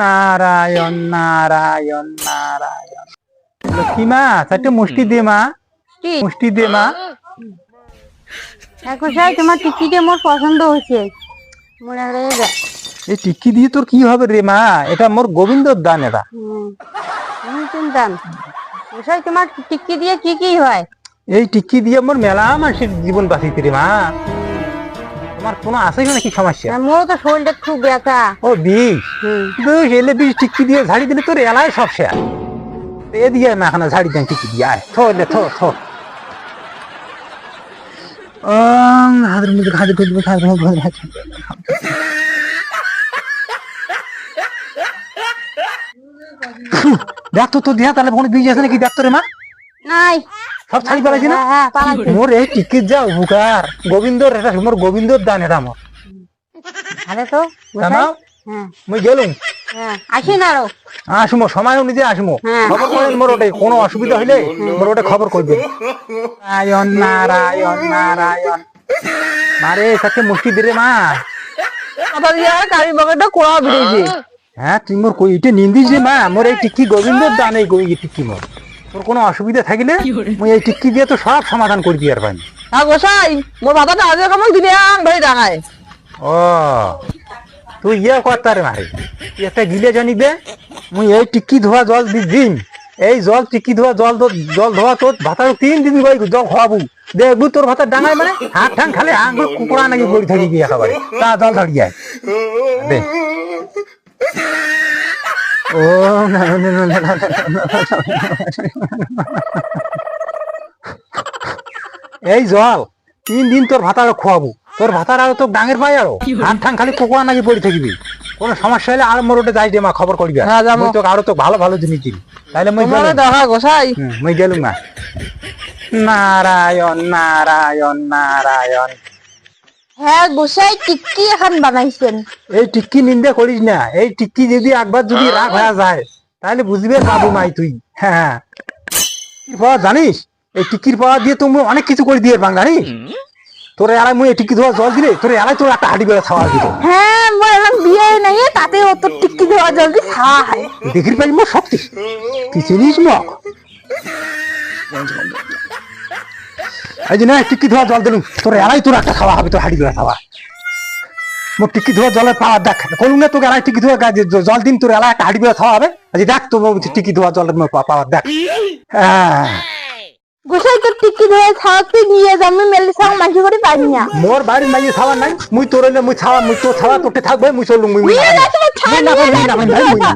নারায়ণ নারায়ণ নারায়ণ। লক্ষ্মী মা? চারটে মুষ্টি দে মা। মুষ্টি দে মা। তোমার টিকিটে মোর পছন্দ হয়েছে মনে যায় এই টিক্কি দিয়ে তোর কি হবে রে মা? এটা মোর গোবিন্দর দান এটা হুম আমি তোমার টিক্কি দিয়ে কি কি হয়? এই টিক্কি দিয়ে মোর মেলা মানুষের জীবন বাঁচিতে রে মা। তোমার কোনো আছে কি নাকি সমস্যা মোরও তো শরীরটা খুব ব্যথা। ও বিষ? বেশ এলে বিষ টিক্কি দিয়ে ঝাড়ি দিলে তোর সব শেয়ার এ দিয়ে না ঝাড়ি দেন টিক্কি দিয়ে আয়। থো এলে থো থো। হাতের মধ্যে দেখ তো তোর দেহা তাহলে কোনো বীজ আছে নাকি? দেখ তো রে মা। নাই। সব ছাড়ি পালাইছি না? হ্যাঁ, হ্যাঁ মোর এই টিকিট যা উপকার গোবিন্দর এটা মোর গোবিন্দর দান এটা মোর আরে তো জানাও হ্যাঁ। মুই গেলুম। হ্যাঁ আরও। আসব সময় অনুযায়ী হ্যাঁ। খবর করেন মোর ওটাই কোনো অসুবিধা হইলে মোর ওটা খবর করবে নারায়ণ নারায়ণ নারায়ণ। মারে সাথে মুষ্টি দিরে মা। দিয়ে আর কারি বাগানটা কোড়া বেরিয়েছে হ্যাঁ তুই মোর কই এটা নিন্দিস রে মা। মোর এই টিকি গোবিন্দর দান এই গই টিক্কি মোর? তোর কোনো অসুবিধা থাকিলে মুই এই টিক্কি দিয়ে তো সব সমাধান করে দিয়ে পারি হ্যাঁ গোসাই মোর মাথাটা আজ কামাল দিলে আং ভাই ডাঙায় ও তুই ইয়ে করতে রে মারে একটা গিলে জানিবে মুই এই টিক্কি ধোয়া জল দি দিন এই জল টিক্কি ধোয়া জল তো জল ধোয়া তোর ভাতার তিন দিন গই জল খাওয়াবো দেখবি তোর ভাতার ডাঙায় মানে হাত ঠাং খালে আঙ্গুল কুকুরা নাকি পড়ি থাকি গিয়ে একেবারে তা জল ধরি যায় দে। ও না না না না এই জল তিন দিন তোর ভাতার খোয়াবো। তোর ভাতার আরও তোর ডাঙের পাই আরও। হাত ঠাং খালি কুকুরা নাকি পড়ে থাকিবি। কোনো সমস্যা হলে আর মোর ওটা যাই দে মা খবর করবি। হ্যাঁ, যাব। তোকে আরও তো ভালো ভালো জিনিস দিবি তাহলে মুই গেলুম। দেখা গোসাই? মুই গেলুম না নারায়ণ নারায়ণ নারায়ণ। হ্যাঁ গোসাই টিক্কি এখন বানাইছেন। এই টিক্কি নিন্দে করিস না। এই টিক্কি যদি একবার যদি রাগ হয়ে যায় তাহলে বুঝবে বাবু মাই তুই। হ্যাঁ টিক্কির পাওয়া জানিস? এই টিক্কির পাওয়া দিয়ে তুমি অনেক কিছু করে দিয়ে বাং জানিস? তোর এলাই মুই টিক্কি ধোয়া জল দিলে তোর এলাই তোর একটা হাঁটি বেড়ে খাওয়া দিত হ্যাঁ মোর এখন বিয়ে নাই তাতে অত টিক্কি দেওয়া জলদি খাওয়া হয়। দেখির পাই মোর সত্যি কি চিনিস মক এই যে না টিক্কি ধোয়া জল দিলুম। তোর এরাই তোর একটা খাওয়া হবে তোর হাড়ি বেড়ে খাওয়া। মোর টিকি ধোয়া জলের পাওয়ার দেখ কলুম না তোকে এলাই টিকি ধোয়া জল দিন তোর এলাই একটা হাঁটি বেড়ে খাওয়া হবে। আজ দেখ তোর টিকি ধোয়া জলের পাওয়ার দেখ। হ্যাঁ। গোসাই তোর টিক্কি ধরে খাওয়াতে নিয়ে যাবি? মেলে সঙ্গ মাঝে করে পারি না মোর বাড়ির মাইয়ে ছাওয়া নাই মুই তোর মুই ছাওয়া মুই তোর ছাওয়া তোকে থাকবে মুই চলুম মুই না না না না।